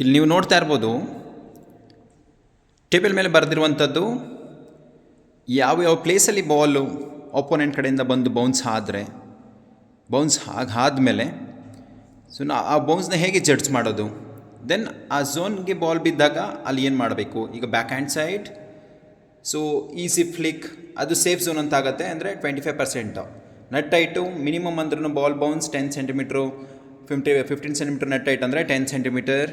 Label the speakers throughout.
Speaker 1: ಇಲ್ಲಿ ನೀವು ನೋಡ್ತಾ ಇರ್ಬೋದು, ಟೇಬಲ್ ಮೇಲೆ ಬರೆದಿರುವಂಥದ್ದು, ಯಾವ ಯಾವ ಪ್ಲೇಸಲ್ಲಿ ಬಾಲು ಒಪೋನೆಂಟ್ ಕಡೆಯಿಂದ ಬಂದು ಬೌನ್ಸ್ ಆದರೆ ಬೌನ್ಸ್ ಹಾಗೆ ಆದಮೇಲೆ ಸೊ ನಾ ಆ ಬೌನ್ಸ್ನ ಹೇಗೆ ಜಡ್ಜ್ ಮಾಡೋದು? ದೆನ್ ಆ ಝೋನ್ಗೆ ಬಾಲ್ ಬಿದ್ದಾಗ ಅಲ್ಲಿ ಏನು ಮಾಡಬೇಕು? ಈಗ backhand side so easy flick ಅದು ಸೇಫ್ ಝೋನ್ ಅಂತ ಆಗುತ್ತೆ, ಅಂದರೆ twenty five percent net tight minimum ಅಂದ್ರೂ ball bounce ten centimetre fifty fifteen centimetre net tight ಅಂದರೆ ಟೆನ್ ಸೆಂಟಿಮೀಟರ್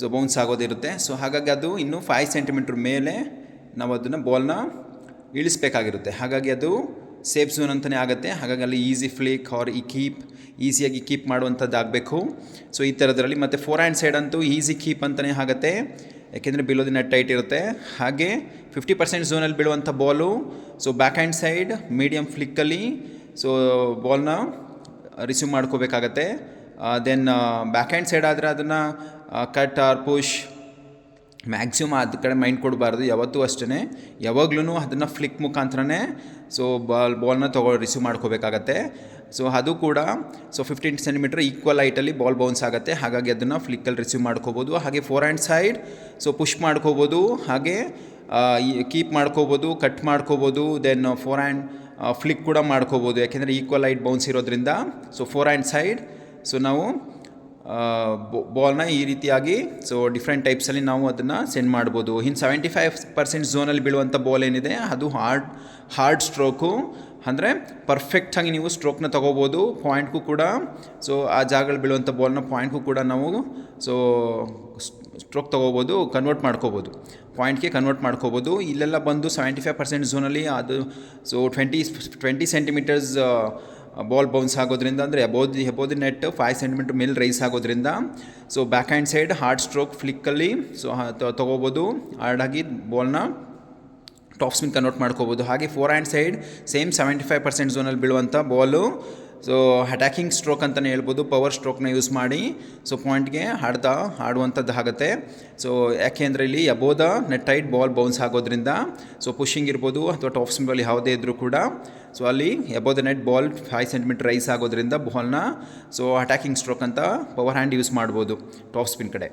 Speaker 1: ಸೊ ಬೌನ್ಸ್ ಆಗೋದಿರುತ್ತೆ. ಸೊ ಹಾಗಾಗಿ ಅದು ಇನ್ನೂ ಫೈವ್ ಸೆಂಟಿಮೀಟ್ರ್ ಮೇಲೆ ನಾವು ಅದನ್ನು ಬಾಲ್ನ ಇಳಿಸ್ಬೇಕಾಗಿರುತ್ತೆ. ಹಾಗಾಗಿ ಅದು ಸೇಫ್ ಝೋನ್ ಅಂತಲೇ ಆಗುತ್ತೆ. ಹಾಗಾಗಿ ಅಲ್ಲಿ ಈಸಿ ಫ್ಲಿಕ್ ಆರ್ ಈ ಕೀಪ್ ಈಸಿಯಾಗಿ ಕೀಪ್ ಮಾಡುವಂಥದ್ದು ಆಗಬೇಕು. ಸೊ ಈ ಥರದ್ರಲ್ಲಿ ಮತ್ತು ಫೋರ್ ಆ್ಯಂಡ್ ಸೈಡ್ ಅಂತೂ ಈಸಿ ಕೀಪ್ ಅಂತಲೇ ಆಗುತ್ತೆ. ಯಾಕೆಂದರೆ ಬಿಲೋದಿ ನೆಟ್ ಟೈಟ್ ಇರುತ್ತೆ. ಹಾಗೆ ಫಿಫ್ಟಿ ಪರ್ಸೆಂಟ್ ಝೋನಲ್ಲಿ ಬೀಳುವಂಥ ball so backhand side medium ಫ್ಲಿಕ್ಕಲ್ಲಿ so ಬಾಲ್ನ ರಿಸೀವ್ ಮಾಡ್ಕೋಬೇಕಾಗತ್ತೆ. ದೆನ್ ಬ್ಯಾಕ್ ಹ್ಯಾಂಡ್ ಸೈಡ್ ಆದರೆ ಅದನ್ನು ಕಟ್ ಆರ್ ಪುಷ್ ಮ್ಯಾಕ್ಸಿಮಮ್ ಅದ ಕಡೆ ಮೈಂಡ್ ಕೊಡಬಾರ್ದು. ಯಾವತ್ತೂ ಅಷ್ಟೇ ಯಾವಾಗ್ಲೂ ಅದನ್ನು ಫ್ಲಿಕ್ ಮುಖಾಂತರನೇ ಸೊ ಬಾಲ್ ಬಾಲ್ನ ತೊಗೊ ರಿಸೀವ್ ಮಾಡ್ಕೋಬೇಕಾಗತ್ತೆ. ಸೊ ಅದು ಕೂಡ ಸೊ ಫಿಫ್ಟೀನ್ ಸೆಂಟಿಮೀಟರ್ ಈಕ್ವಲ್ ಹೈಟಲ್ಲಿ ಬಾಲ್ ಬೌನ್ಸ್ ಆಗುತ್ತೆ. ಹಾಗಾಗಿ ಅದನ್ನು ಫ್ಲಿಕ್ಕಲ್ಲಿ ರಿಸೀವ್ ಮಾಡ್ಕೋಬೋದು. ಹಾಗೆ forehand side so push ಮಾಡ್ಕೋಬೋದು. ಹಾಗೆ ಕೀಪ್ ಮಾಡ್ಕೋಬೋದು ಕಟ್ ಮಾಡ್ಕೋಬೋದು. ದೆನ್ ಫೋರ್ ಹ್ಯಾಂಡ್ ಫ್ಲಿಕ್ ಕೂಡ ಮಾಡ್ಕೋಬೋದು. ಯಾಕೆಂದರೆ ಈಕ್ವಲ್ ಹೈಟ್ ಬೌನ್ಸ್ ಇರೋದ್ರಿಂದ. So forehand side so ನಾವು ಬಾಲ್ನ ಈ ರೀತಿಯಾಗಿ ಸೊ ಡಿಫ್ರೆಂಟ್ ಟೈಪ್ಸಲ್ಲಿ ನಾವು ಅದನ್ನು ಸೆಂಡ್ ಮಾಡ್ಬೋದು. ಇನ್ನು ಸೆವೆಂಟಿ ಫೈವ್ ಪರ್ಸೆಂಟ್ ಝೋನಲ್ಲಿ ಬೀಳುವಂಥ ಬಾಲ್ ಏನಿದೆ, ಅದು ಹಾರ್ಡ್ ಹಾರ್ಡ್ ಸ್ಟ್ರೋಕು ಅಂದರೆ ಪರ್ಫೆಕ್ಟಾಗಿ ನೀವು ಸ್ಟ್ರೋಕ್ನ ತೊಗೋಬೋದು. ಪಾಯಿಂಟ್ಗೂ ಕೂಡ ಸೊ ಆ ಜಾಗದಲ್ಲಿ ಬೀಳುವಂಥ ಬಾಲ್ನ ಪಾಯಿಂಟ್ಗೂ ಕೂಡ ನಾವು ಸೊ ಸ್ಟ್ರೋಕ್ ತೊಗೋಬೋದು ಕನ್ವರ್ಟ್ ಮಾಡ್ಕೋಬೋದು. ಪಾಯಿಂಟ್ಗೆ ಕನ್ವರ್ಟ್ ಮಾಡ್ಕೋಬೋದು. ಇಲ್ಲೆಲ್ಲ ಬಂದು ಸೆವೆಂಟಿ ಫೈವ್ ಪರ್ಸೆಂಟ್ ಝೋನಲ್ಲಿ ಅದು so twenty twenty centimetres ball bounce ಆಗೋದ್ರಿಂದ ಅಂದರೆ above the above the net five centimetre ಮೇಲೆ ರೈಸ್ ಆಗೋದ್ರಿಂದ so backhand side hard stroke ಫ್ಲಿಕ್ಕಲ್ಲಿ so ತೊಗೋಬೋದು. ಆಗಿ ಬಾಲ್ನ ಟಾಪ್ ಸ್ಪಿನ್ ಕನ್ವರ್ಟ್ ಮಾಡ್ಕೋಬೋದು. ಹಾಗೆ forehand side same seventy five percent ಝೋನಲ್ಲಿ ಬೀಳುವಂಥ ಬಾಲು ಸೊ ಅಟ್ಯಾಕಿಂಗ್ ಸ್ಟ್ರೋಕ್ ಅಂತಲೇ ಹೇಳ್ಬೋದು ಪವರ್ ಸ್ಟ್ರೋಕ್ನ ಯೂಸ್ ಮಾಡಿ. ಸೊ ಪಾಯಿಂಟ್ಗೆ ಹಾಡ್ತಾ ಹಾಡುವಂಥದ್ದು ಆಗುತ್ತೆ. ಸೊ ಯಾಕೆಂದರೆ ಇಲ್ಲಿ above the net tight ball bounce ಆಗೋದ್ರಿಂದ. ಸೊ ಪುಷಿಂಗ್ ಇರ್ಬೋದು ಅಥವಾ ಟಾಪ್ ಸ್ಪಿನ್ನಲ್ಲಿ ಯಾವುದೇ ಇದ್ದರೂ ಕೂಡ. ಸೊ ಅಲ್ಲಿ above the net ball five centimetre rise ಆಗೋದ್ರಿಂದ ಬಾಲ್ನ ಸೊ ಅಟ್ಯಾಕಿಂಗ್ ಸ್ಟ್ರೋಕ್ ಅಂತ ಪವರ್ ಹ್ಯಾಂಡ್ ಯೂಸ್ ಮಾಡ್ಬೋದು ಟಾಪ್ ಸ್ಪಿನ್ ಕಡೆ.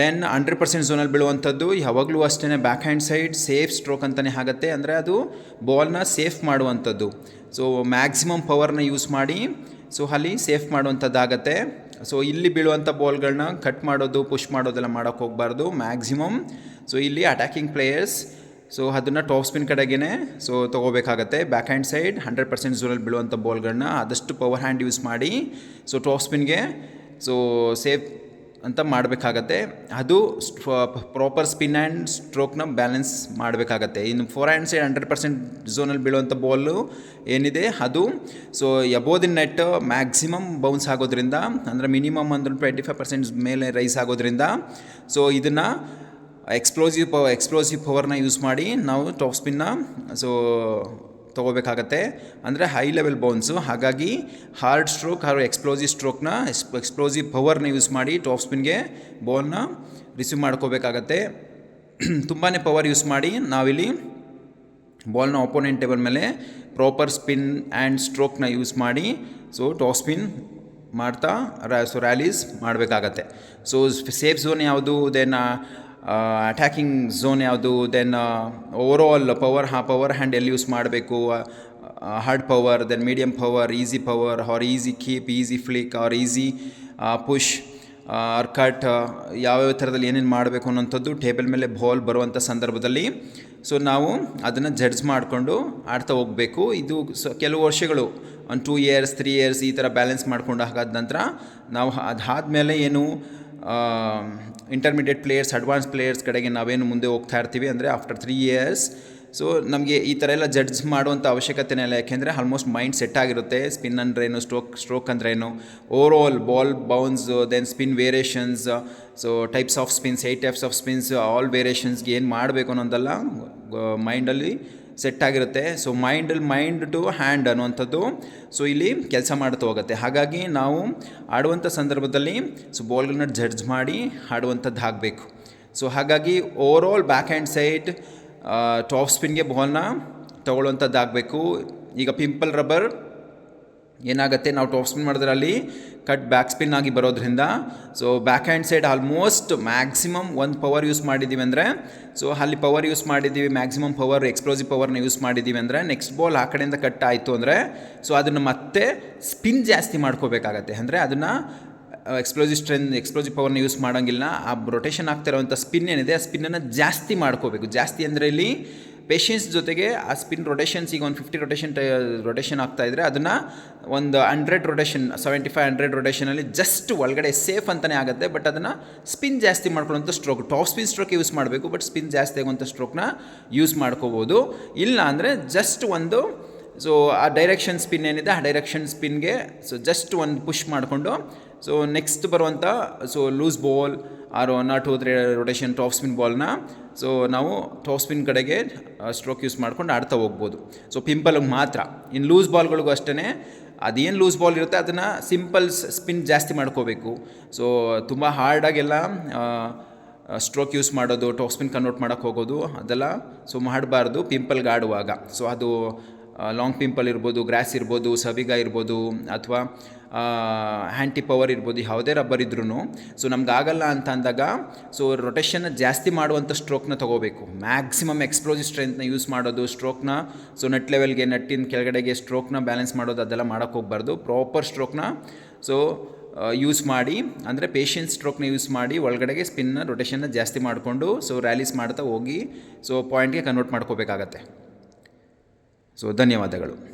Speaker 1: ದೆನ್ ಹಂಡ್ರೆಡ್ ಪರ್ಸೆಂಟ್ ಝೋನಲ್ಲಿ ಬೀಳುವಂಥದ್ದು, ಯಾವಾಗಲೂ ಅಷ್ಟೇ backhand side safe stroke ಅಂತಲೇ ಆಗುತ್ತೆ. ಅಂದರೆ ಅದು ಬಾಲ್ನ ಸೇಫ್ ಮಾಡುವಂಥದ್ದು. ಸೊ ಮ್ಯಾಕ್ಸಿಮಮ್ ಪವರ್ನ ಯೂಸ್ ಮಾಡಿ ಸೊ ಅಲ್ಲಿ ಸೇಫ್ ಮಾಡುವಂಥದ್ದಾಗತ್ತೆ. ಸೊ ಇಲ್ಲಿ ಬೀಳುವಂಥ ಬಾಲ್ಗಳನ್ನ ಕಟ್ ಮಾಡೋದು ಪುಷ್ ಮಾಡೋದೆಲ್ಲ ಮಾಡೋಕ್ಕೆ ಹೋಗಬಾರ್ದು ಮ್ಯಾಕ್ಸಿಮಮ್ ಸೊ ಇಲ್ಲಿ ಅಟ್ಯಾಕಿಂಗ್ ಪ್ಲೇಯರ್ಸ್ ಸೊ ಅದನ್ನು ಟಾಪ್ ಸ್ಪಿನ್ ಕಡೆಗೇ ಸೊ ತೊಗೋಬೇಕಾಗತ್ತೆ. Backhand side hundred percent ಝೋನಲ್ಲಿ ಬೀಳುವಂಥ ಬಾಲ್ಗಳನ್ನ ಆದಷ್ಟು ಪವರ್ ಹ್ಯಾಂಡ್ ಯೂಸ್ ಮಾಡಿ ಸೊ ಟಾಪ್ ಸ್ಪಿನ್ಗೆ ಸೊ ಸೇಫ್ ಅಂತ ಮಾಡಬೇಕಾಗತ್ತೆ. ಅದು ಪ್ರಾಪರ್ ಸ್ಪಿನ್ ಆ್ಯಂಡ್ ಸ್ಟ್ರೋಕ್ನ ಬ್ಯಾಲೆನ್ಸ್ ಮಾಡಬೇಕಾಗತ್ತೆ. ಇನ್ನು forehand side hundred percent ಝೋನಲ್ಲಿ ಬೀಳುವಂಥ ಬಾಲು ಏನಿದೆ, ಅದು ಸೊ ಎಬೋದಿನ ನೆಟ್ ಮ್ಯಾಕ್ಸಿಮಮ್ ಬೌನ್ಸ್ ಆಗೋದ್ರಿಂದ, ಅಂದರೆ ಮಿನಿಮಮ್ ಅಂದ್ರೆ ಟ್ವೆಂಟಿ ಫೈವ್ ಪರ್ಸೆಂಟ್ ಮೇಲೆ ರೈಸ್ ಆಗೋದ್ರಿಂದ ಸೊ ಇದನ್ನು ಎಕ್ಸ್ಪ್ಲೋಸಿವ್ ಪವ ಎಕ್ಸ್ಪ್ಲೋಸಿವ್ ಪವರ್ನ ಯೂಸ್ ಮಾಡಿ ನಾವು ಟಾಪ್ ಸ್ಪಿನ್ನ ಸೊ ತೊಗೋಬೇಕಾಗತ್ತೆ. ಅಂದರೆ ಹೈ ಲೆವೆಲ್ ಬೋನ್ಸು ಹಾಗಾಗಿ ಹಾರ್ಡ್ ಸ್ಟ್ರೋಕ್ ಹಾಗೂ ಎಕ್ಸ್ಪ್ಲೋಸಿವ್ ಸ್ಟ್ರೋಕ್ನ ಎಕ್ಸ್ಪ್ಲೋಸಿವ್ ಪವರ್ನ ಯೂಸ್ ಮಾಡಿ ಟಾಪ್ ಸ್ಪಿನ್ಗೆ ಬಾಲ್ನ ರಿಸೀವ್ ಮಾಡ್ಕೋಬೇಕಾಗತ್ತೆ. ತುಂಬಾ ಪವರ್ ಯೂಸ್ ಮಾಡಿ ನಾವಿಲ್ಲಿ ಬಾಲ್ನ ಒಪೋನೆಂಟ್ ಟೇಬಲ್ ಮೇಲೆ ಪ್ರಾಪರ್ ಸ್ಪಿನ್ ಆ್ಯಂಡ್ ಸ್ಟ್ರೋಕ್ನ ಯೂಸ್ ಮಾಡಿ ಸೊ ಟಾಪ್ ಸ್ಪಿನ್ ಮಾಡ್ತಾ ರ್ಯಾ ಸೊ ರ್ಯಾಲೀಸ್ ಮಾಡಬೇಕಾಗತ್ತೆ. ಸೊ ಸೇಫ್ ಝೋನ್ ಯಾವುದು? ದೆನ್ ಅಟ್ಯಾಕಿಂಗ್ ಝೋನ್ ಯಾವುದು ದೆನ್ ಓವರ್ ಆಲ್ ಪವರ್ ಹಾ ಪವರ್ ಹ್ಯಾಂಡ್ ಎಲ್ಲಿ ಯೂಸ್ ಮಾಡಬೇಕು hard power then medium power easy power or easy keep easy flick or easy push or cut ಯಾವ್ಯಾವ ಥರದಲ್ಲಿ ಏನೇನು ಮಾಡಬೇಕು ಅನ್ನೋಂಥದ್ದು ಟೇಬಲ್ ಮೇಲೆ ಬಾಲ್ ಬರುವಂಥ ಸಂದರ್ಭದಲ್ಲಿ. ಸೊ ನಾವು ಅದನ್ನು ಜಡ್ಜ್ ಮಾಡಿಕೊಂಡು ಆಡ್ತಾ ಹೋಗಬೇಕು. ಇದು ಸೊ, ಕೆಲವು ವರ್ಷಗಳು, ಒಂದು ಟೂ ಇಯರ್ಸ್ ತ್ರೀ ಇಯರ್ಸ್ ಈ ಥರ ಬ್ಯಾಲೆನ್ಸ್ ಮಾಡ್ಕೊಂಡು ಹಾಗಾದ ನಂತರ ನಾವು ಅದಾದಮೇಲೆ ಏನು ಇಂಟರ್ಮೀಡಿಯೇಟ್ ಪ್ಲೇಯರ್ಸ್ ಅಡ್ವಾನ್ಸ್ ಪ್ಲೇಯರ್ಸ್ ಕಡೆಗೆ ನಾವೇನು ಮುಂದೆ ಹೋಗ್ತಾ ಇರ್ತೀವಿ ಅಂದರೆ ಆಫ್ಟರ್ ತ್ರೀ ಇಯರ್ಸ್ ಸೊ ನಮಗೆ ಈ ಥರ ಎಲ್ಲ ಜಡ್ಜ್ ಮಾಡುವಂಥ ಅವಶ್ಯಕತೆನೇ ಇಲ್ಲ. ಯಾಕೆಂದರೆ ಆಲ್ಮೋಸ್ಟ್ ಮೈಂಡ್ ಸೆಟ್ ಆಗಿರುತ್ತೆ. ಸ್ಪಿನ್ ಅಂದ್ರೇನು ಸ್ಟ್ರೋಕ್ ಸ್ಟ್ರೋಕ್ ಅಂದ್ರೇನು overall ball bounce then spin variations so types of spins eight types of spins all ವೇರಿಯೇಷನ್ಸ್ಗೆ ಏನು ಮಾಡಬೇಕು ಅನ್ನೋದೆಲ್ಲ ಮೈಂಡಲ್ಲಿ ಸೆಟ್ ಆಗಿರುತ್ತೆ ಸೊ ಮೈಂಡಲ್ಲಿ ಮೈಂಡ್ ಟು ಹ್ಯಾಂಡ್ ಅನ್ನುವಂಥದ್ದು. ಸೊ ಇಲ್ಲಿ ಕೆಲಸ ಮಾಡ್ತಾ ಹೋಗುತ್ತೆ. ಹಾಗಾಗಿ ನಾವು ಆಡುವಂಥ ಸಂದರ್ಭದಲ್ಲಿ ಸೊ ಬಾಲ್ಗಳನ್ನ ಜಡ್ಜ್ ಮಾಡಿ ಆಡುವಂಥದ್ದು ಆಗಬೇಕು. ಸೊ ಹಾಗಾಗಿ overall backhand side top ಸ್ಪಿನ್ಗೆ ಬಾಲ್ನ ತೊಗೊಳ್ಳುವಂಥದ್ದು ಆಗಬೇಕು. ಈಗ ಪಿಂಪಲ್ ರಬ್ಬರ್ ಏನಾಗುತ್ತೆ? ನಾವು ಟಾಪ್ ಸ್ಪಿನ್ ಮಾಡಿದ್ರೆ ಅಲ್ಲಿ ಕಟ್ ಬ್ಯಾಕ್ ಸ್ಪಿನ್ ಆಗಿ ಬರೋದ್ರಿಂದ so backhand side almost maximum ಒಂದು ಪವರ್ ಯೂಸ್ ಮಾಡಿದ್ದೀವಿ ಅಂದರೆ ಸೊ ಅಲ್ಲಿ ಪವರ್ ಯೂಸ್ ಮಾಡಿದ್ದೀವಿ ಮ್ಯಾಕ್ಸಿಮಮ್ ಪವರ್ ಎಕ್ಸ್ಪ್ಲೋಸಿವ್ ಪವರ್ನ ಯೂಸ್ ಮಾಡಿದ್ದೀವಿ ಅಂದರೆ ನೆಕ್ಸ್ಟ್ ಬಾಲ್ ಆ ಕಡೆಯಿಂದ ಕಟ್ ಆಯಿತು ಅಂದರೆ ಸೊ ಅದನ್ನು ಮತ್ತೆ ಸ್ಪಿನ್ ಜಾಸ್ತಿ ಮಾಡ್ಕೋಬೇಕಾಗತ್ತೆ. ಅಂದರೆ ಅದನ್ನು ಎಕ್ಸ್ಪ್ಲೋಸಿವ್ ಸ್ಟ್ರೆಂತ್ ಎಕ್ಸ್ಪ್ಲೋಸಿವ್ ಪವರ್ನ ಯೂಸ್ ಮಾಡೋಂಗಿಲ್ಲ. ಆ ರೊಟೇಷನ್ ಆಗ್ತಿರೋವಂಥ ಸ್ಪಿನ್ ಏನಿದೆ, ಆ ಸ್ಪಿನ್ನನ್ನು ಜಾಸ್ತಿ ಮಾಡ್ಕೋಬೇಕು. ಜಾಸ್ತಿ ಅಂದರೆ ಇಲ್ಲಿ ಪೇಷನ್ಸ್ ಜೊತೆಗೆ ಆ ಸ್ಪಿನ್ ರೊಟೇಷನ್ಸ್ ಈಗ ಒಂದು ಫಿಫ್ಟಿ ರೊಟೇಷನ್ ರೊಟೇಷನ್ ಆಗ್ತಾ ಇದ್ದರೆ ಅದನ್ನು ಒಂದು hundred rotation seventy five hundred ರೊಟೇಷನಲ್ಲಿ just ಒಳಗಡೆ ಸೇಫ್ ಅಂತಲೇ ಆಗುತ್ತೆ. ಬಟ್ ಅದನ್ನು ಸ್ಪಿನ್ ಜಾಸ್ತಿ ಮಾಡ್ಕೊಳ್ಳೋಂಥ stroke top spin stroke use ಮಾಡಬೇಕು. ಬಟ್ ಸ್ಪಿನ್ ಜಾಸ್ತಿ ಆಗುವಂಥ ಸ್ಟ್ರೋಕ್ನ ಯೂಸ್ ಮಾಡ್ಕೋಬೋದು. ಇಲ್ಲ ಅಂದರೆ ಜಸ್ಟ್ ಒಂದು ಸೊ ಆ ಡೈರೆಕ್ಷನ್ ಸ್ಪಿನ್ ಏನಿದೆ, ಆ ಡೈರೆಕ್ಷನ್ ಸ್ಪಿನ್ಗೆ ಸೊ ಜಸ್ಟ್ ಒಂದು ಪುಷ್ ಮಾಡಿಕೊಂಡು ಸೊ ನೆಕ್ಸ್ಟ್ ಬರುವಂಥ so loose ball or one or two three rotation top spin ಬಾಲ್ನ so ನಾವು ಟಾಪ್ ಸ್ಪಿನ್ ಕಡೆಗೆ ಸ್ಟ್ರೋಕ್ ಯೂಸ್ ಮಾಡ್ಕೊಂಡು ಆಡ್ತಾ ಹೋಗ್ಬೋದು. ಸೊ ಪಿಂಪಲ್ಗೆ ಮಾತ್ರ. ಇನ್ನು ಲೂಸ್ ಬಾಲ್ಗಳಿಗೂ ಅಷ್ಟೇ ಅದೇನು ಲೂಸ್ ಬಾಲ್ ಇರುತ್ತೆ, ಅದನ್ನು ಸಿಂಪಲ್ ಸ್ಪಿನ್ ಜಾಸ್ತಿ ಮಾಡ್ಕೋಬೇಕು. ಸೊ ತುಂಬ ಹಾರ್ಡಾಗೆಲ್ಲ ಸ್ಟ್ರೋಕ್ ಯೂಸ್ ಮಾಡೋದು ಟಾಪ್ ಸ್ಪಿನ್ ಕನ್ವರ್ಟ್ ಮಾಡೋಕ್ಕೆ ಹೋಗೋದು, ಅದೆಲ್ಲ ಸೊ ಮಾಡಬಾರ್ದು ಪಿಂಪಲ್ಗೆ ಆಡುವಾಗ. ಸೊ ಅದು ಲಾಂಗ್ ಪಿಂಪಲ್ ಇರ್ಬೋದು ಗ್ರಾಸ್ ಇರ್ಬೋದು, ಸವಿಗ ಇರ್ಬೋದು, ಅಥವಾ ಹ್ಯಾಂಟಿ ಪವರ್ ಇರ್ಬೋದು, ಯಾವುದೇ ರಬ್ಬರ್ ಇದ್ರೂ ಸೊ ನಮ್ಗೆ ಆಗಲ್ಲ ಅಂತ ಅಂದಾಗ ಸೊ ರೊಟೇಷನ್ನ ಜಾಸ್ತಿ ಮಾಡುವಂಥ ಸ್ಟ್ರೋಕ್ನ ತೊಗೋಬೇಕು. ಮ್ಯಾಕ್ಸಿಮಮ್ ಎಕ್ಸ್ಪ್ಲೋಸಿವ್ ಸ್ಟ್ರೆಂತ್ನ ಯೂಸ್ ಮಾಡೋದು ಸ್ಟ್ರೋಕ್ನ ಸೊ ನಟ್ ಲೆವೆಲ್ಗೆ ನಟ್ಟಿನ ಕೆಳಗಡೆಗೆ ಸ್ಟ್ರೋಕ್ನ ಬ್ಯಾಲೆನ್ಸ್ ಮಾಡೋದು, ಅದೆಲ್ಲ ಮಾಡೋಕ್ಕೆ ಹೋಗ್ಬಾರ್ದು. ಪ್ರಾಪರ್ ಸ್ಟ್ರೋಕ್ನ ಸೊ ಯೂಸ್ ಮಾಡಿ, ಅಂದರೆ ಪೇಷನ್ಸ್ ಸ್ಟ್ರೋಕ್ನ ಯೂಸ್ ಮಾಡಿ, ಒಳಗಡೆಗೆ ಸ್ಪಿನ್ನ ರೊಟೇಷನ್ನ ಜಾಸ್ತಿ ಮಾಡಿಕೊಂಡು ಸೊ ರ್ಯಾಲೀಸ್ ಮಾಡ್ತಾ ಹೋಗಿ ಸೊ ಪಾಯಿಂಟ್ಗೆ ಕನ್ವರ್ಟ್ ಮಾಡ್ಕೋಬೇಕಾಗತ್ತೆ. ಸೊ ಧನ್ಯವಾದಗಳು.